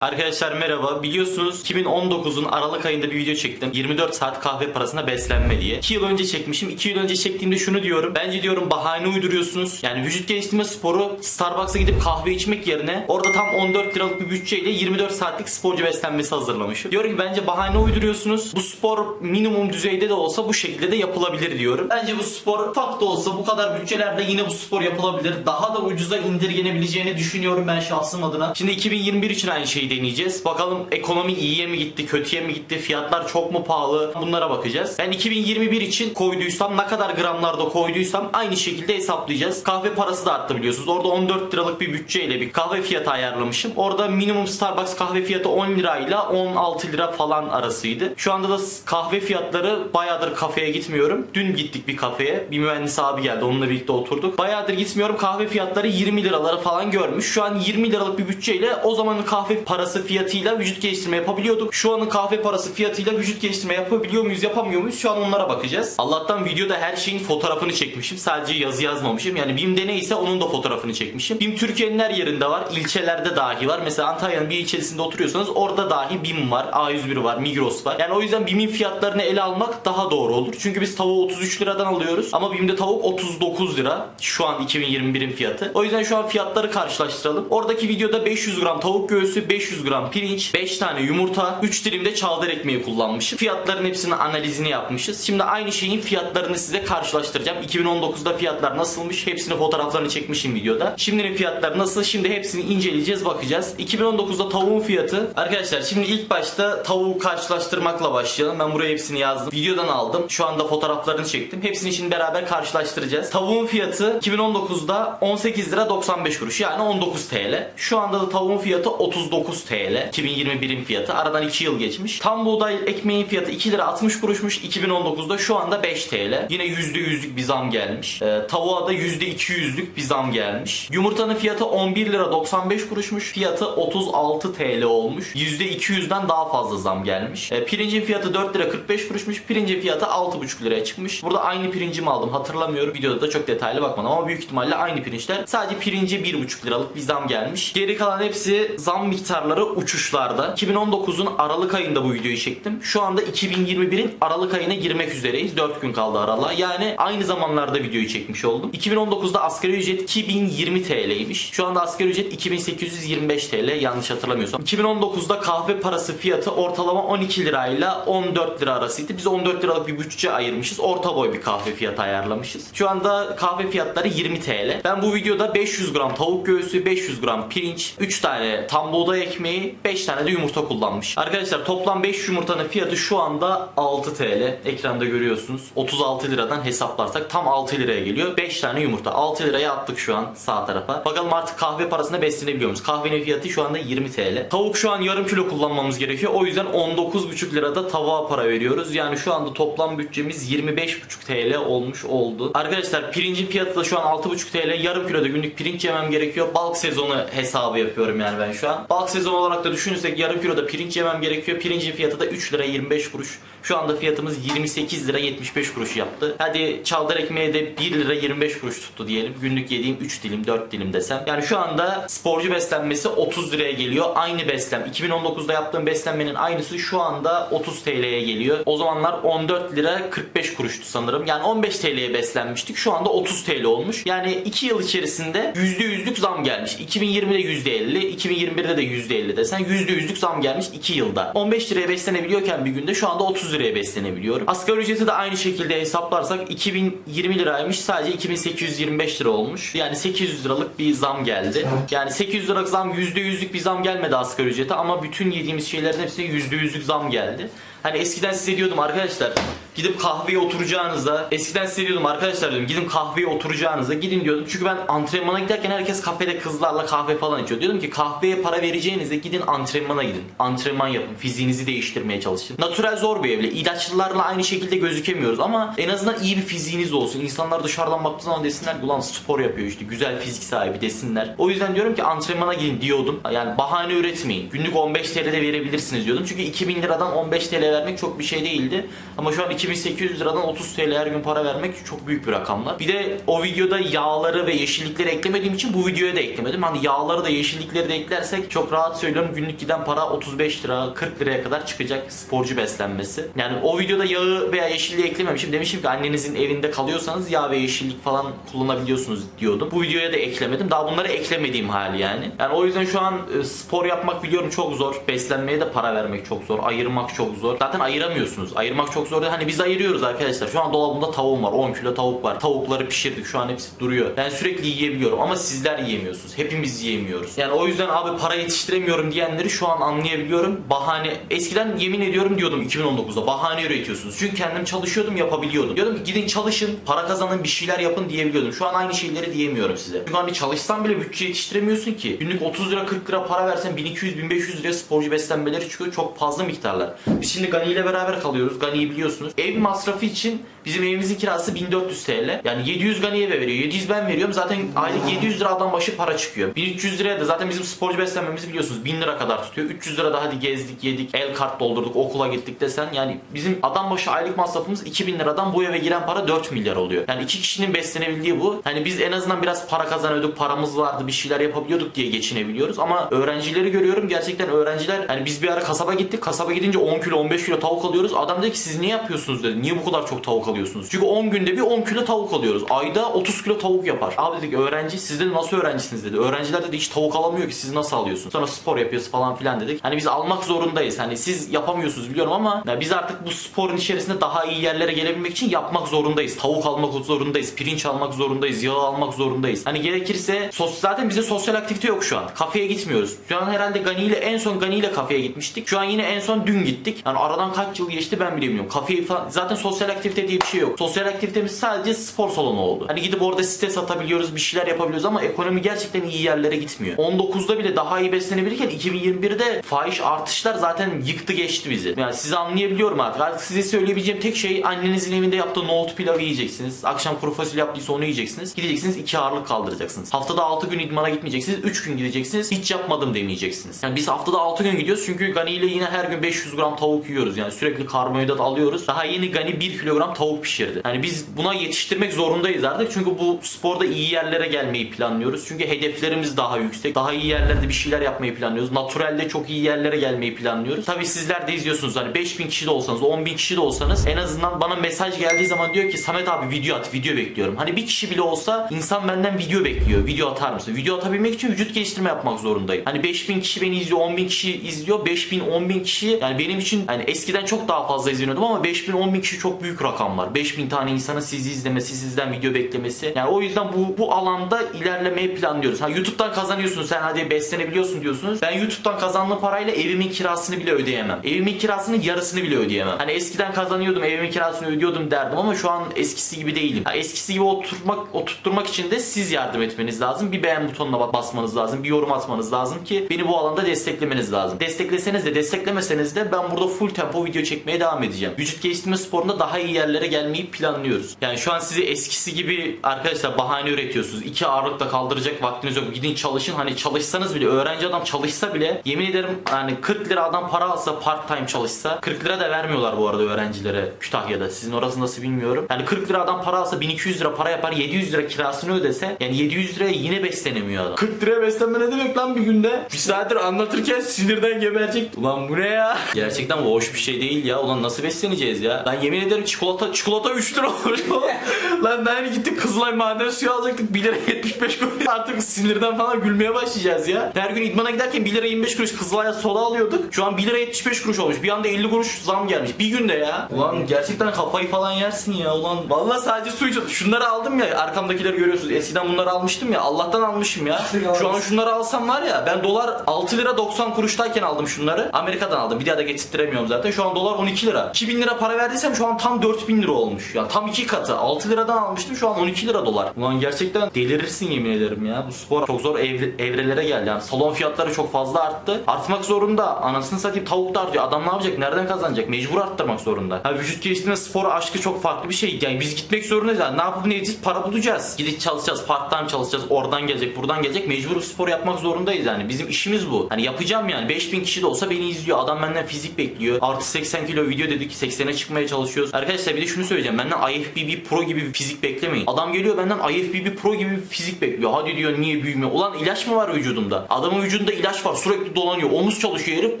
Arkadaşlar merhaba. Biliyorsunuz 2019'un Aralık ayında bir video çektim. 24 saat kahve parasına beslenme diye. 2 yıl önce çekmişim. 2 yıl önce çektiğimde şunu diyorum. Bence diyorum bahane uyduruyorsunuz. Yani vücut geliştirme sporu Starbucks'a gidip kahve içmek yerine orada tam 14 liralık bir bütçeyle 24 saatlik sporcu beslenmesi hazırlamışım. Diyorum ki bence bahane uyduruyorsunuz. Bu spor minimum düzeyde de olsa bu şekilde de yapılabilir diyorum. Bence bu spor ufak da olsa bu kadar bütçelerle yine bu spor yapılabilir. Daha da ucuza indirgenebileceğini düşünüyorum ben şahsım adına. Şimdi 2021 için aynı şeyi deneyeceğiz. Bakalım ekonomi iyiye mi gitti, kötüye mi gitti, fiyatlar çok mu pahalı? Bunlara bakacağız. Ben 2021 için koyduysam ne kadar gramlarda koyduysam aynı şekilde hesaplayacağız. Kahve parası da arttı biliyorsunuz. Orada 14 liralık bir bütçeyle bir kahve fiyatı ayarlamışım. Orada minimum Starbucks kahve fiyatı 10 lirayla 16 lira falan arasıydı. Şu anda da kahve fiyatları bayağıdır kafeye gitmiyorum. Dün gittik bir kafeye. Bir mühendis abi geldi. Onunla birlikte oturduk. Bayağıdır gitmiyorum. Kahve fiyatları 20 liraları falan görmüş. Şu an 20 liralık bir bütçeyle o zamanın kahve parası fiyatıyla vücut geliştirme yapabiliyorduk. Şu anın kahve parası fiyatıyla vücut geliştirme yapabiliyor muyuz, yapamıyor muyuz? Şu an onlara bakacağız. Allah'tan videoda her şeyin fotoğrafını çekmişim. Sadece yazı yazmamışım. Yani BİM'de neyse onun da fotoğrafını çekmişim. BİM Türkiye'nin her yerinde var. İlçelerde dahi var. Mesela Antalya'nın bir ilçesinde oturuyorsanız orada dahi BİM var. A101 var. Migros var. Yani o yüzden BİM'in fiyatlarını ele almak daha doğru olur. Çünkü biz tavuğu 33 liradan alıyoruz. Ama BİM'de tavuk 39 lira. Şu an 2021'in fiyatı. O yüzden şu an fiyatları karşılaştıralım. Oradaki videoda 500 gram tavuk göğsü, 500 gram pirinç, 5 tane yumurta, 3 dilim de çavdar ekmeği kullanmışım. Fiyatların hepsinin analizini yapmışız. Şimdi aynı şeyin fiyatlarını size karşılaştıracağım. 2019'da fiyatlar nasılmış? Hepsini fotoğraflarını çekmişim videoda. Şimdinin fiyatları nasıl? Şimdi hepsini inceleyeceğiz, bakacağız. 2019'da tavuğun fiyatı arkadaşlar şimdi ilk başta tavuğu karşılaştırmakla başlayalım. Ben buraya hepsini yazdım. Videodan aldım. Şu anda fotoğraflarını çektim. Hepsini şimdi beraber karşılaştıracağız. Tavuğun fiyatı 2019'da 18 lira 95 kuruş yani 19 TL. Şu anda da tavuğun fiyatı 39 TL. 2021'in fiyatı. Aradan 2 yıl geçmiş. Tam buğday ekmeğin fiyatı 2 lira 60 kuruşmuş 2019'da. Şu anda 5 TL. Yine %100'lük bir zam gelmiş. Ee, tavuğa da %200'lük bir zam gelmiş. Yumurtanın fiyatı 11 lira 95 kuruşmuş. Fiyatı 36 TL olmuş. %200'den daha fazla zam gelmiş. Ee, pirincin fiyatı 4 lira 45 kuruşmuş. Pirincin fiyatı 6,5 liraya çıkmış. Burada aynı pirinci mi aldım hatırlamıyorum. Videoda da çok detaylı bakmadım ama büyük ihtimalle aynı pirinçler. Sadece pirince 1,5 liralık bir zam gelmiş. Geri kalan hepsi zam miktarları uçuşlarda. 2019'un Aralık ayında bu videoyu çektim. Şu anda 2021'in Aralık ayına girmek üzereyiz. 4 gün kaldı aralığa. Yani aynı zamanlarda videoyu çekmiş oldum. 2019'da asgari ücret 2020 TL'ymiş. Şu anda asgari ücret 2825 TL yanlış hatırlamıyorsam. 2019'da kahve parası fiyatı ortalama 12 lirayla 14 lira arasıydı. Biz 14 liralık bir bütçe ayırmışız. Orta boy bir kahve fiyatı ayarlamışız. Şu anda kahve fiyatları 20 TL. Ben bu videoda 500 gram tavuk göğsü, 500 gram pirinç, 3 tane tam buğday ekmeği, 5 tane de yumurta kullanmış. Arkadaşlar toplam 5 yumurtanın fiyatı şu anda 6 TL. Ekranda görüyorsunuz. 36 liradan hesaplarsak tam 6 liraya geliyor. 5 tane yumurta. 6 liraya attık şu an sağ tarafa. Bakalım artık kahve parasına beslenebiliyor muyuz? Kahvenin fiyatı şu anda 20 TL. Tavuk şu an yarım kilo kullanmamız gerekiyor. O yüzden 19,5 lirada tavuğa para veriyoruz. Yani şu anda toplam bütçemiz 25,5 TL olmuş oldu. Arkadaşlar pirincin fiyatı da şu an 6,5 TL. Yarım kiloda günlük pirinç yemem gerekiyor. Balk sezonu hesabı yapıyorum yani ben şu an. Balk sezonu olarak da düşünürsek yarım kiloda pirinç yemem gerekiyor. Pirincin fiyatı da 3 lira 25 kuruş. Şu anda fiyatımız 28 lira 75 kuruş yaptı. Hadi çavdar ekmeğe de 1 lira 25 kuruş tuttu diyelim. Günlük yediğim 3 dilim 4 dilim desem. Yani şu anda sporcu beslenmesi 30 liraya geliyor. Aynı beslem. 2019'da yaptığım beslenmenin aynısı şu anda 30 TL'ye geliyor. O zamanlar 14 lira 45 kuruştu sanırım. Yani 15 TL'ye beslenmiştik. Şu anda 30 TL olmuş. Yani 2 yıl içerisinde %100'lük zam gelmiş. 2020'de %50, 2021'de de %50 desen %100'lük zam gelmiş 2 yılda. 15 liraya beslenebiliyorken bir günde şu anda 30 liraya beslenebiliyorum. Asgari ücreti de aynı şekilde hesaplarsak 2020 liraymış sadece 2825 lira olmuş. Yani 800 liralık bir zam geldi. Yani 800 liralık zam %100'lük bir zam gelmedi asgari ücrete ama bütün yediğimiz şeylerin hepsine %100'lük zam geldi. Hani eskiden size diyordum arkadaşlar gidip kahveye oturacağınıza eskiden size diyordum arkadaşlar diyordum gidin kahveye oturacağınıza gidin diyordum. Çünkü ben antrenmana giderken herkes kafede kızlarla kahve falan içiyor. Diyordum ki kahveye para vereceğinize gidin antrenmana gidin. Antrenman yapın. Fiziğinizi değiştirmeye çalışın. Natural zor bir evle. İlaçlılarla aynı şekilde gözükemiyoruz ama en azından iyi bir fiziğiniz olsun. İnsanlar dışarıdan baktığı zaman desinler ki ulan spor yapıyor işte güzel fizik sahibi desinler. O yüzden diyorum ki antrenmana gidin diyordum. Yani bahane üretmeyin. Günlük 15 TL'de verebilirsiniz diyordum. Çünkü 2000 liradan 15 TL vermek çok bir şey değildi. Ama şu an 2800 liradan 30 TL her gün para vermek çok büyük bir rakamlar. Bir de o videoda yağları ve yeşillikleri eklemediğim için bu videoya da eklemedim. Hani yağları da yeşillikleri de eklersek çok rahat söylüyorum günlük giden para 35 lira 40 liraya kadar çıkacak sporcu beslenmesi. Yani o videoda yağı veya yeşilliği eklememişim. Demişim ki annenizin evinde kalıyorsanız yağ ve yeşillik falan kullanabiliyorsunuz diyordum. Bu videoya da eklemedim. Daha bunları eklemediğim hali yani. Yani o yüzden şu an e, spor yapmak biliyorum çok zor. Beslenmeye de para vermek çok zor. Ayırmak çok zor. Zaten ayıramıyorsunuz. Ayırmak çok zor. Hani biz ayırıyoruz arkadaşlar. Şu an dolabımda tavuğum var. 10 kilo tavuk var. Tavukları pişirdik. Şu an hepsi duruyor. Ben sürekli yiyebiliyorum ama sizler yiyemiyorsunuz. Hepimiz yiyemiyoruz. Yani o yüzden abi para yetiştiremiyorum diyenleri şu an anlayabiliyorum. Bahane eskiden yemin ediyorum diyordum 2019'da bahane üretiyorsunuz. Çünkü kendim çalışıyordum yapabiliyordum. Diyordum ki gidin çalışın, para kazanın, bir şeyler yapın diyebiliyordum. Şu an aynı şeyleri diyemiyorum size. Çünkü hani çalışsan bile bütçe yetiştiremiyorsun ki. Günlük 30 lira 40 lira para versen 1200-1500 liraya sporcu beslenmeleri çıkıyor. Çok fazla miktarlar. Biz şimdi Gani ile beraber kalıyoruz. Gani'yi biliyorsunuz. Ev masrafı için bizim evimizin kirası 1400 TL. Yani 700 Gani'ye veriyor. 700 ben veriyorum. Zaten aylık 700 lira adam başı para çıkıyor. 1300 liraya da zaten bizim sporcu beslenmemizi biliyorsunuz. 1000 lira kadar tutuyor. 300 lira da hadi gezdik, yedik, el kart doldurduk, okula gittik desen. Yani bizim adam başı aylık masrafımız 2000 liradan bu eve giren para 4 milyar oluyor. Yani iki kişinin beslenebildiği bu. Hani biz en azından biraz para kazanıyorduk, paramız vardı, bir şeyler yapabiliyorduk diye geçinebiliyoruz. Ama öğrencileri görüyorum. Gerçekten öğrenciler hani biz bir ara kasaba gittik. Kasaba gidince 10 kilo 15 kilo tavuk alıyoruz. Adam dedi ki siz niye yapıyorsunuz dedi. Niye bu kadar çok tavuk alıyorsunuz? Çünkü 10 günde bir 10 kilo tavuk alıyoruz. Ayda 30 kilo tavuk yapar. Abi dedik öğrenci siz de nasıl öğrencisiniz dedi. Öğrenciler dedi hiç tavuk alamıyor ki siz nasıl alıyorsunuz? Sonra spor yapıyoruz falan filan dedik. Hani biz almak zorundayız. Hani siz yapamıyorsunuz biliyorum ama ya biz artık bu sporun içerisinde daha iyi yerlere gelebilmek için yapmak zorundayız. Tavuk almak zorundayız. Pirinç almak zorundayız. Yağ almak zorundayız. Hani gerekirse sos zaten bize sosyal aktivite yok şu an. Kafeye gitmiyoruz. Şu an herhalde Gani ile en son Gani ile kafeye gitmiştik. Şu an yine en son dün gittik. Yani aradan kaç yıl geçti ben bile. Kafeye falan zaten sosyal aktivite diye bir şey yok. Sosyal aktivitemiz sadece spor salonu oldu. Hani gidip orada site satabiliyoruz, bir şeyler yapabiliyoruz ama ekonomi gerçekten iyi yerlere gitmiyor. 19'da bile daha iyi beslenebilirken 2021'de fahiş artışlar zaten yıktı geçti bizi. Yani sizi anlayabiliyorum artık. Artık size söyleyebileceğim tek şey annenizin evinde yaptığı nohut pilavı yiyeceksiniz. Akşam kuru fasulye yaptıysa onu yiyeceksiniz. Gideceksiniz iki ağırlık kaldıracaksınız. Haftada 6 gün idmana gitmeyeceksiniz. 3 gün gideceksiniz. Hiç yapmadım demeyeceksiniz. Yani biz haftada 6 gün gidiyoruz çünkü Gani ile yine her gün 500 gram tavuk yiyoruz. Yani sürekli karbonhidrat alıyoruz. Daha yeni Gani 1 kilogram tavuk pişirdi. Yani biz buna yetiştirmek zorundayız artık. Çünkü bu sporda iyi yerlere gelmeyi planlıyoruz. Çünkü hedeflerimiz daha yüksek. Daha iyi yerlerde bir şeyler yapmayı planlıyoruz. Naturalde çok iyi yerlere gelmeyi planlıyoruz. Tabii sizler de izliyorsunuz. Hani 5000 kişi de olsanız, 10.000 kişi de olsanız en azından bana mesaj geldiği zaman diyor ki Samet abi video at, video bekliyorum. Hani bir kişi bile olsa insan benden video bekliyor. Video atar mısın? Video atabilmek için vücut geliştirme yapmak zorundayım. Hani 5000 kişi beni izliyor, 10.000 kişi izliyor. 5000, 10.000 kişi yani benim için hani eskiden çok daha fazla izleniyordum ama 5000, 10.000 kişi çok büyük rakamlar. 5000 tane insanın sizi izlemesi, sizden video beklemesi. Yani o yüzden bu bu alanda ilerlemeyi planlıyoruz. Ha YouTube'dan kazanıyorsun sen hadi beslenebiliyorsun diyorsunuz. Ben YouTube'dan kazandığım parayla evimin kirasını bile ödeyemem. Evimin kirasının yarısını bile ödeyemem. Hani eskiden kazanıyordum, evimin kirasını ödüyordum derdim ama şu an eskisi gibi değilim. Ha, eskisi gibi oturmak oturtturmak için de siz yardım etmeniz lazım. Bir beğen butonuna basmanız lazım. Bir yorum atmanız lazım ki beni bu alanda desteklemeniz lazım. Destekleseniz de desteklemeseniz de ben burada full tempo video çekmeye devam edeceğim. Vücut geliştirme sporunda daha iyi yerlere gelmeyi planlıyoruz. Yani şu an sizi eskisi gibi arkadaşlar bahane üretiyorsunuz. İki ağırlıkla kaldıracak vaktiniz yok. Gidin çalışın. Hani çalışsanız bile öğrenci adam çalışsa bile yemin ederim hani 40 lira adam para alsa part time çalışsa 40 lira da vermiyorlar bu arada öğrencilere Kütahya'da. Sizin orası nasıl bilmiyorum. Yani 40 lira adam para alsa 1200 lira para yapar 700 lira kirasını ödese yani 700 liraya yine beslenemiyor adam. 40 liraya beslenme ne demek lan bir günde? Bir saattir anlatırken sinirden geberecek. Ulan bu ne ya? Gerçekten bu hoş bir şey değil ya. Ulan nasıl besleneceğiz ya? Ben yemin ederim çikolata çikolata 3 lira olmuş. lan ben gittik Kızılay maden suyu alacaktık 1 lira 75 kuruş. Artık sinirden falan gülmeye başlayacağız ya. Her gün idmana giderken 1 lira 25 kuruş Kızılay'a soda alıyorduk. Şu an 1 lira 75 kuruş olmuş. Bir anda 50 kuruş zam gelmiş. Bir günde ya. Ulan gerçekten kafayı falan yersin ya. Ulan vallahi sadece su içiyordum. Şunları aldım ya arkamdakileri görüyorsunuz. Eskiden bunları almıştım ya. Allah'tan almışım ya. Şu an şunları alsam var ya ben dolar 6 lira 90 kuruştayken aldım şunları. Amerika'dan aldım. Bir daha da getirtiremiyorum zaten. Şu an dolar 12 lira. 2000 lira para verdiysem şu an tam 4000 lira olmuş. Ya tam iki katı. 6 liradan almıştım şu an 12 lira dolar. Ulan gerçekten delirirsin yemin ederim ya. Bu spor çok zor evre- evrelere geldi. Yani salon fiyatları çok fazla arttı. Artmak zorunda. Anasını satayım tavuk da artıyor. Adam ne yapacak? Nereden kazanacak? Mecbur arttırmak zorunda. Ha, vücut geliştirme spor aşkı çok farklı bir şey. Yani biz gitmek zorundayız. Yani ne yapıp ne edeceğiz? Para bulacağız. Gidip çalışacağız. Part time çalışacağız. Oradan gelecek, buradan gelecek. Mecbur spor yapmak zorundayız yani. Bizim işimiz bu. Hani yapacağım yani. 5000 kişi de olsa beni izliyor. Adam benden fizik bekliyor. Artı 80 kilo video dedik. 80'e çıkmaya çalışıyoruz. Arkadaşlar bir de şunu söyleyeceğim. Benden IFBB Pro gibi bir fizik beklemeyin. Adam geliyor benden IFBB Pro gibi bir fizik bekliyor. Hadi diyor niye büyümüyor? Ulan ilaç mı var vücudumda? Adamın vücudunda ilaç var sürekli dolanıyor. Omuz çalışıyor herif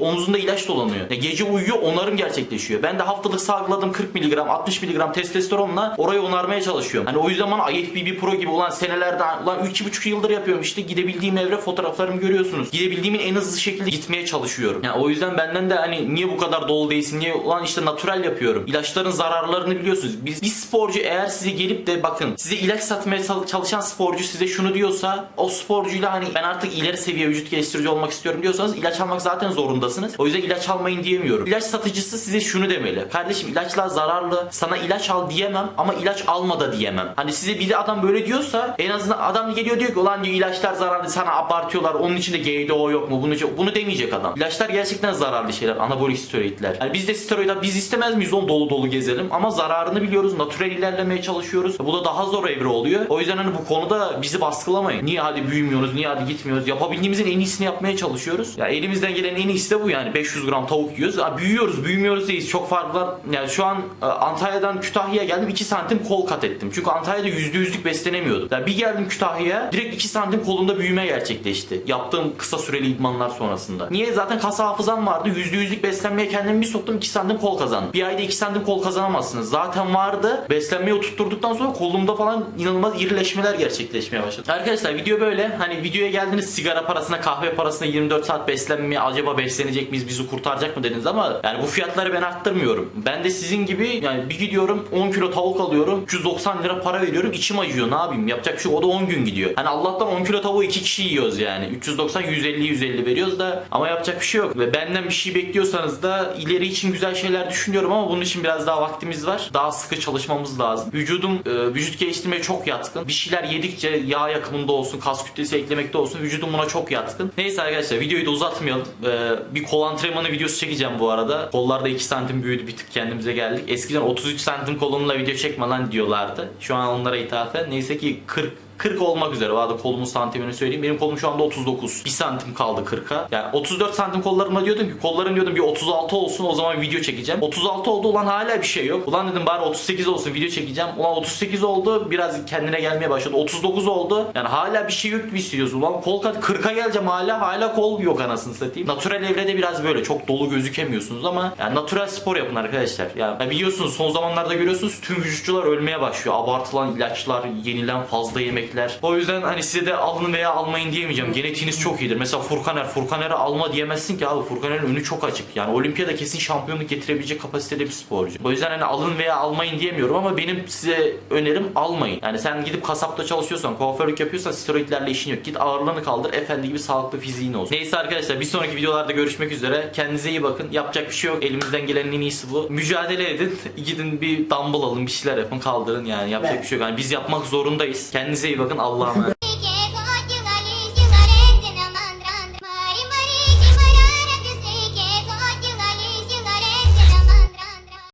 omuzunda ilaç dolanıyor. Ya gece uyuyor onarım gerçekleşiyor. Ben de haftalık salgıladığım 40 mg 60 mg testosteronla orayı onarmaya çalışıyorum. Hani o yüzden bana IFBB Pro gibi olan senelerden ulan 2,5 yıldır yapıyorum işte gidebildiğim evre fotoğraflarımı görüyorsunuz. Gidebildiğimin en hızlı şekilde gitmeye çalışıyorum. Yani o yüzden benden de hani niye bu kadar dolu değilsin niye ulan işte natural yapıyorum. İlaçların zararlarını biliyorsunuz. Biz bir sporcu eğer size gelip de bakın size ilaç satmaya çal- çalışan sporcu size şunu diyorsa o sporcuyla hani ben artık ileri seviye vücut geliştirici olmak istiyorum diyorsanız ilaç almak zaten zorundasınız. O yüzden ilaç almayın diyemiyorum. İlaç satıcısı size şunu demeli. Kardeşim ilaçlar zararlı. Sana ilaç al diyemem ama ilaç alma da diyemem. Hani size bir de adam böyle diyorsa en azından adam geliyor diyor ki ulan diyor ilaçlar zararlı sana abartıyorlar. Onun içinde GDO yok mu? Bunu bunu demeyecek adam. İlaçlar gerçekten zararlı şeyler. Anabolik steroidler. Yani biz de steroid biz istemez miyiz on dolu dolu gezelim ama zararını biliyoruz. Natürel ilerlemeye çalışıyoruz. Bu da daha zor evre oluyor. O yüzden hani bu konuda bizi baskılamayın. Niye hadi büyümüyoruz? Niye hadi gitmiyoruz? Yapabildiğimizin en iyisini yapmaya çalışıyoruz. Ya elimizden gelen en iyisi de bu yani. 500 gram tavuk yiyoruz. Ha, büyüyoruz, büyümüyoruz değiliz. Çok farklar. Yani şu an e, Antalya'dan Kütahya'ya geldim 2 santim kol kat ettim. Çünkü Antalya'da %100'lük beslenemiyordum. Yani bir geldim Kütahya'ya direkt 2 santim kolumda büyüme gerçekleşti. Yaptığım kısa süreli idmanlar sonrasında. Niye? Zaten kas hafızam vardı. %100'lük beslenmeye kendimi bir soktum 2 santim kol kazandım. Bir ayda 2 santim kol kazanamazsınız. Zaten vardı. Beslenmeyi oturtturduktan sonra kolumda falan inanılmaz irileşmeler gerçekleşmeye başladı. Arkadaşlar video böyle. Hani videoya geldiniz sigara parasına kahve parasına 24 saat beslenmeye acaba beslenecek miyiz bizi kurtaracak mı dediniz ama yani bu fiyatları ben arttırmıyorum. Ben de sizin gibi yani bir gidiyorum 10 kilo tavuk alıyorum 390 lira para veriyorum içim acıyor ne yapayım yapacak bir şey o da 10 gün gidiyor. Hani Allah'tan 10 kilo tavuğu 2 kişi yiyoruz yani 390 150 150 veriyoruz da ama yapacak bir şey yok ve benden bir şey bekliyorsanız da ileri için güzel şeyler düşünüyorum ama bunun için biraz daha vaktimiz var. Daha sıkı çalışmamız lazım. Vücudum e, vücut geliştirmeye çok yatkın. Bir şeyler yedikçe yağ yakımında olsun, kas kütlesi eklemekte olsun vücudum buna çok yatkın. Neyse arkadaşlar videoyu da uzatmayalım. E, bir kol antrenmanı videosu çekeceğim bu arada. Kollarda 2 santim büyüdü bir tık kendimize geldik. Eskiden 33 santim kolumla video çekme lan diyorlardı. Şu an onlara ithafen. Neyse ki 40 40 olmak üzere. Bu arada kolumun santimini söyleyeyim. Benim kolum şu anda 39. 1 santim kaldı 40'a. Yani 34 santim kollarımla diyordum ki kollarım diyordum bir 36 olsun o zaman video çekeceğim. 36 oldu ulan hala bir şey yok. Ulan dedim bari 38 olsun video çekeceğim. Ulan 38 oldu biraz kendine gelmeye başladı. 39 oldu. Yani hala bir şey yok gibi hissediyoruz. Ulan kol kat 40'a geleceğim hala hala kol yok anasını satayım. Natural evrede biraz böyle çok dolu gözükemiyorsunuz ama yani natural spor yapın arkadaşlar. Yani biliyorsunuz son zamanlarda görüyorsunuz tüm vücutçular ölmeye başlıyor. Abartılan ilaçlar, yenilen fazla yemekler. O yüzden hani size de alın veya almayın diyemeyeceğim. Genetiğiniz çok iyidir. Mesela Furkaner, Furkaner'e alma diyemezsin ki abi. Furkaner'in önü çok açık. Yani olimpiyada kesin şampiyonluk getirebilecek kapasitede bir sporcu. O yüzden hani alın veya almayın diyemiyorum ama benim size önerim almayın. Yani sen gidip kasapta çalışıyorsan, kuaförlük yapıyorsan steroidlerle işin yok. Git ağırlığını kaldır. Efendi gibi sağlıklı fiziğin olsun. Neyse arkadaşlar bir sonraki videolarda görüşmek üzere. Kendinize iyi bakın. Yapacak bir şey yok. Elimizden gelenin en iyisi bu. Mücadele edin. Gidin bir dumbbell alın. Bir şeyler yapın. Kaldırın yani. Yapacak Evet. bir şey yok. Yani biz yapmak zorundayız. Kendinize bakın. Allah'a emanet.